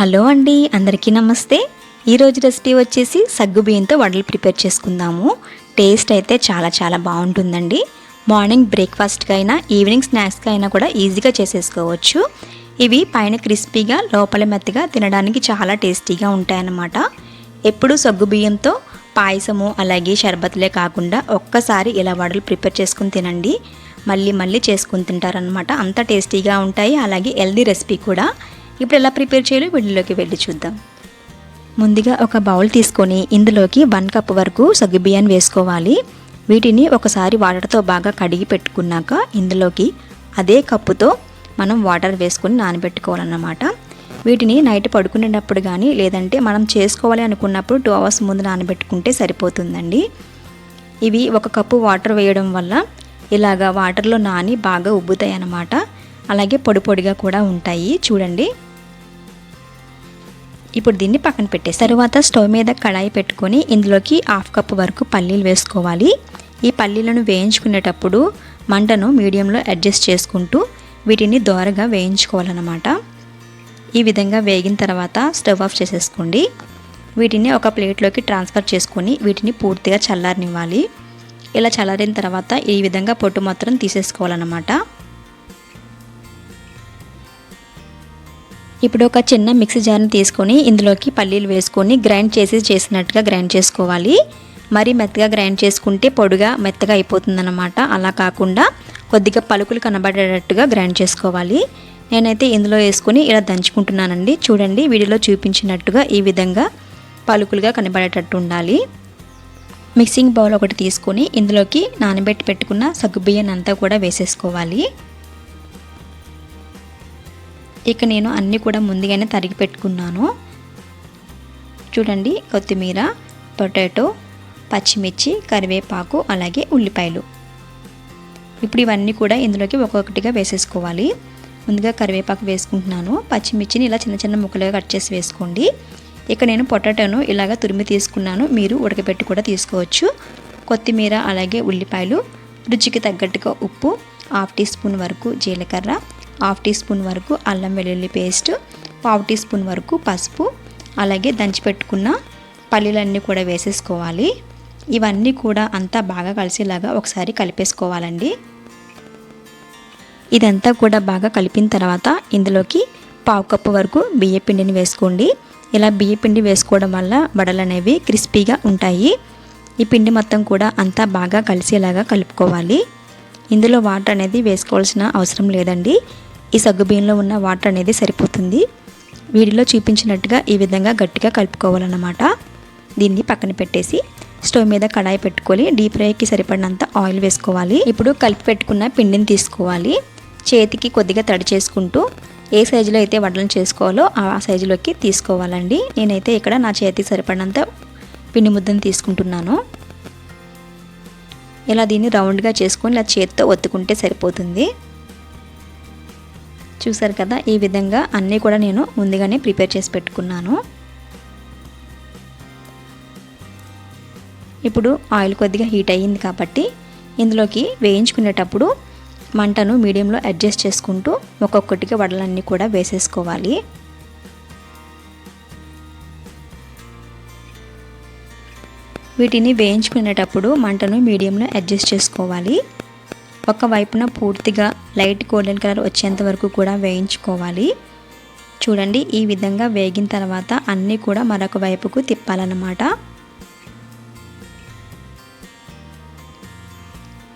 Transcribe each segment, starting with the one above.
Hello అండి అందరికీ నమస్తే. ఈరోజు రెసిపీ వచ్చేసి సగ్గు బియ్యంతో వడలు ప్రిపేర్ చేసుకుందాము. టేస్ట్ అయితే చాలా చాలా బాగుంటుందండి. మార్నింగ్ బ్రేక్ఫాస్ట్కి అయినా ఈవినింగ్ స్నాక్స్కి అయినా కూడా ఈజీగా చేసేసుకోవచ్చు. ఇవి పైన క్రిస్పీగా లోపల మెత్తగా తినడానికి చాలా టేస్టీగా ఉంటాయన్నమాట. ఎప్పుడు సగ్గు బియ్యంతో పాయసము అలాగే షర్బత్లే కాకుండా ఒక్కసారి ఇలా వడలు ప్రిపేర్ చేసుకుని తినండి. మళ్ళీ మళ్ళీ చేసుకుని తింటారనమాట అంత టేస్టీగా ఉంటాయి. అలాగే హెల్దీ రెసిపీ కూడా. ఇప్పుడు ఎలా ప్రిపేర్ చేయాలో వీడియోలోకి వెళ్ళి చూద్దాం. ముందుగా ఒక బౌల్ తీసుకొని ఇందులోకి వన్ కప్ వరకు సగ్గుబియ్యాన్ని వేసుకోవాలి. వీటిని ఒకసారి వాటర్తో బాగా కడిగి పెట్టుకున్నాక ఇందులోకి అదే కప్పుతో మనం వాటర్ వేసుకొని నానబెట్టుకోవాలన్నమాట. వీటిని నైట్ పడుకునేటప్పుడు కానీ లేదంటే మనం చేసుకోవాలి అనుకున్నప్పుడు టూ అవర్స్ ముందు నానబెట్టుకుంటే సరిపోతుందండి. ఇవి ఒక కప్పు వాటర్ వేయడం వల్ల ఇలాగా వాటర్లో నాని బాగా ఉబ్బుతాయి అన్నమాట అలాగే పొడి పొడిగా కూడా ఉంటాయి. చూడండి. ఇప్పుడు దీన్ని పక్కన పెట్టేసి తర్వాత స్టవ్ మీద కడాయి పెట్టుకొని ఇందులోకి హాఫ్ కప్ వరకు పల్లీలు వేసుకోవాలి. ఈ పల్లీలను వేయించుకునేటప్పుడు మంటను మీడియంలో అడ్జస్ట్ చేసుకుంటూ వీటిని దోరగా వేయించుకోవాలన్నమాట. ఈ విధంగా వేగిన తర్వాత స్టవ్ ఆఫ్ చేసేసుకోండి. వీటిని ఒక ప్లేట్లోకి ట్రాన్స్ఫర్ చేసుకొని వీటిని పూర్తిగా చల్లారనివ్వాలి. ఇలా చల్లారిన తర్వాత ఈ విధంగా పొట్టు మాత్రం తీసేసుకోవాలన్నమాట. ఇప్పుడు ఒక చిన్న మిక్సీ జార్ని తీసుకొని ఇందులోకి పల్లీలు వేసుకొని గ్రైండ్ చేసి చేసినట్టుగా గ్రైండ్ చేసుకోవాలి. మరీ మెత్తగా గ్రైండ్ చేసుకుంటే పొడిగా మెత్తగా అయిపోతుందన్నమాట. అలా కాకుండా కొద్దిగా పలుకులు కనబడేటట్టుగా గ్రైండ్ చేసుకోవాలి. నేనైతే ఇందులో వేసుకొని ఇలా దంచుకుంటున్నానండి. చూడండి వీడియోలో చూపించినట్టుగా ఈ విధంగా పలుకులుగా కనబడేటట్టు ఉండాలి. మిక్సింగ్ బౌల్ ఒకటి తీసుకొని ఇందులోకి నానబెట్టి పెట్టుకున్న సగ్గుబియ్యాన్ని అంతా కూడా వేసేసుకోవాలి. ఇక నేను అన్నీ కూడా ముందుగానే తరిగి పెట్టుకున్నాను. చూడండి కొత్తిమీర పొటాటో పచ్చిమిర్చి కరివేపాకు అలాగే ఉల్లిపాయలు. ఇప్పుడు ఇవన్నీ కూడా ఇందులోకి ఒక్కొక్కటిగా వేసేసుకోవాలి. ముందుగా కరివేపాకు వేసుకుంటున్నాను. పచ్చిమిర్చిని ఇలా చిన్న చిన్న ముక్కలుగా కట్ చేసి వేసుకోండి. ఇక నేను పొటాటోను ఇలాగ తురిమి తీసుకున్నాను. మీరు ఉడకబెట్టి కూడా తీసుకోవచ్చు. కొత్తిమీర అలాగే ఉల్లిపాయలు రుచికి తగ్గట్టుగా ఉప్పు హాఫ్ టీ స్పూన్ వరకు జీలకర్ర హాఫ్ టీ స్పూన్ వరకు అల్లం వెల్లుల్లి పేస్ట్ పావు టీ స్పూన్ వరకు పసుపు అలాగే దంచిపెట్టుకున్న పల్లీలన్నీ కూడా వేసేసుకోవాలి. ఇవన్నీ కూడా అంతా బాగా కలిసేలాగా ఒకసారి కలిపేసుకోవాలండి. ఇదంతా కూడా బాగా కలిపిన తర్వాత ఇందులోకి పావు కప్పు వరకు బియ్య పిండిని వేసుకోండి. ఇలా బియ్య పిండి వేసుకోవడం వల్ల వడలు అనేవి క్రిస్పీగా ఉంటాయి. ఈ పిండి మొత్తం కూడా అంతా బాగా కలిసేలాగా కలుపుకోవాలి. ఇందులో వాటర్ అనేది వేసుకోవాల్సిన అవసరం లేదండి. ఈ సగ్గుబియ్యంలో ఉన్న వాటర్ అనేది సరిపోతుంది. వీడియోలో చూపించినట్టుగా ఈ విధంగా గట్టిగా కలుపుకోవాలన్నమాట. దీన్ని పక్కన పెట్టేసి స్టవ్ మీద కడాయి పెట్టుకొని డీప్ ఫ్రైకి సరిపడినంత ఆయిల్ వేసుకోవాలి. ఇప్పుడు కలిపి పెట్టుకున్న పిండిని తీసుకోవాలి. చేతికి కొద్దిగా తడి చేసుకుంటూ ఏ సైజులో అయితే వడలను చేసుకోవాలో ఆ సైజులోకి తీసుకోవాలండి. నేనైతే ఇక్కడ నా చేతికి సరిపడినంత పిండి ముద్దను తీసుకుంటున్నాను. ఇలా దీన్ని రౌండ్గా చేసుకొని ఇలా చేతితో ఒత్తుకుంటే సరిపోతుంది. చూసారు కదా ఈ విధంగా అన్నీ కూడా నేను ముందుగానే ప్రిపేర్ చేసి పెట్టుకున్నాను. ఇప్పుడు ఆయిల్ కొద్దిగా హీట్ అయ్యింది కాబట్టి ఇందులోకి వేయించుకునేటప్పుడు మంటను మీడియంలో అడ్జస్ట్ చేసుకుంటూ ఒక్కొక్కటిగా వడలన్నీ కూడా వేసేసుకోవాలి. వీటిని వేయించుకునేటప్పుడు మంటను మీడియంలో అడ్జస్ట్ చేసుకోవాలి. ఒక వైపున పూర్తిగా లైట్ గోల్డెన్ కలర్ వచ్చేంత వరకు కూడా వేయించుకోవాలి. చూడండి ఈ విధంగా వేగిన తర్వాత అన్నీ కూడా మరొక వైపుకు తిప్పాలన్నమాట.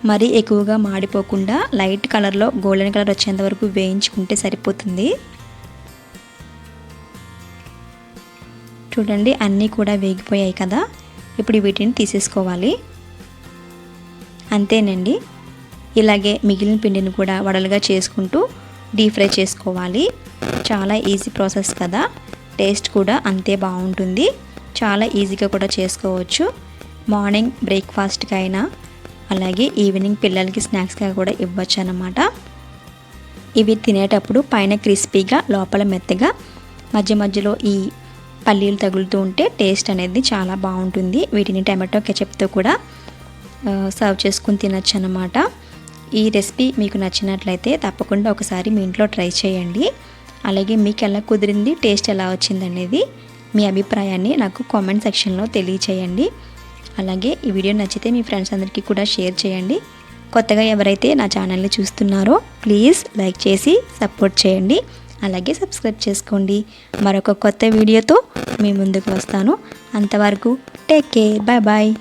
మరీ ఎక్కువగా మాడిపోకుండా లైట్ కలర్లో గోల్డెన్ కలర్ వచ్చేంత వరకు వేయించుకుంటే సరిపోతుంది. చూడండి అన్నీ కూడా వేగిపోయాయి కదా. ఇప్పుడు వీటిని తీసేసుకోవాలి. అంతేనండి. ఇలాగే మిగిలిన పిండిని కూడా వడలుగా చేసుకుంటూ డీప్ ఫ్రై చేసుకోవాలి. చాలా ఈజీ ప్రాసెస్ కదా. టేస్ట్ కూడా అంతే బాగుంటుంది. చాలా ఈజీగా కూడా చేసుకోవచ్చు. మార్నింగ్ బ్రేక్ఫాస్ట్కి అయినా అలాగే ఈవినింగ్ పిల్లలకి స్నాక్స్గా కూడా ఇవ్వచ్చు అన్నమాట. ఇవి తినేటప్పుడు పైన క్రిస్పీగా లోపల మెత్తగా మధ్య మధ్యలో ఈ పల్లీలు తగులుతూ ఉంటే టేస్ట్ అనేది చాలా బాగుంటుంది. వీటిని టమాటో కెచప్తో కూడా సర్వ్ చేసుకుని తినచ్చు అన్నమాట. ఈ రెసిపీ మీకు నచ్చినట్లయితే తప్పకుండా ఒకసారి మీ ఇంట్లో ట్రై చేయండి. అలాగే మీకు ఎలా కుదిరింది టేస్ట్ ఎలా వచ్చింది అనేది మీ అభిప్రాయాన్ని నాకు కామెంట్ సెక్షన్లో తెలియచేయండి. అలాగే ఈ వీడియో నచ్చితే మీ ఫ్రెండ్స్ అందరికీ కూడా షేర్ చేయండి. కొత్తగా ఎవరైతే నా ఛానల్ని చూస్తున్నారో ప్లీజ్ లైక్ చేసి సపోర్ట్ చేయండి. అలాగే సబ్స్క్రైబ్ చేసుకోండి. మరొక కొత్త వీడియోతో మీ ముందుకు వస్తాను. అంతవరకు టేక్ కేర్ బాయ్ బాయ్.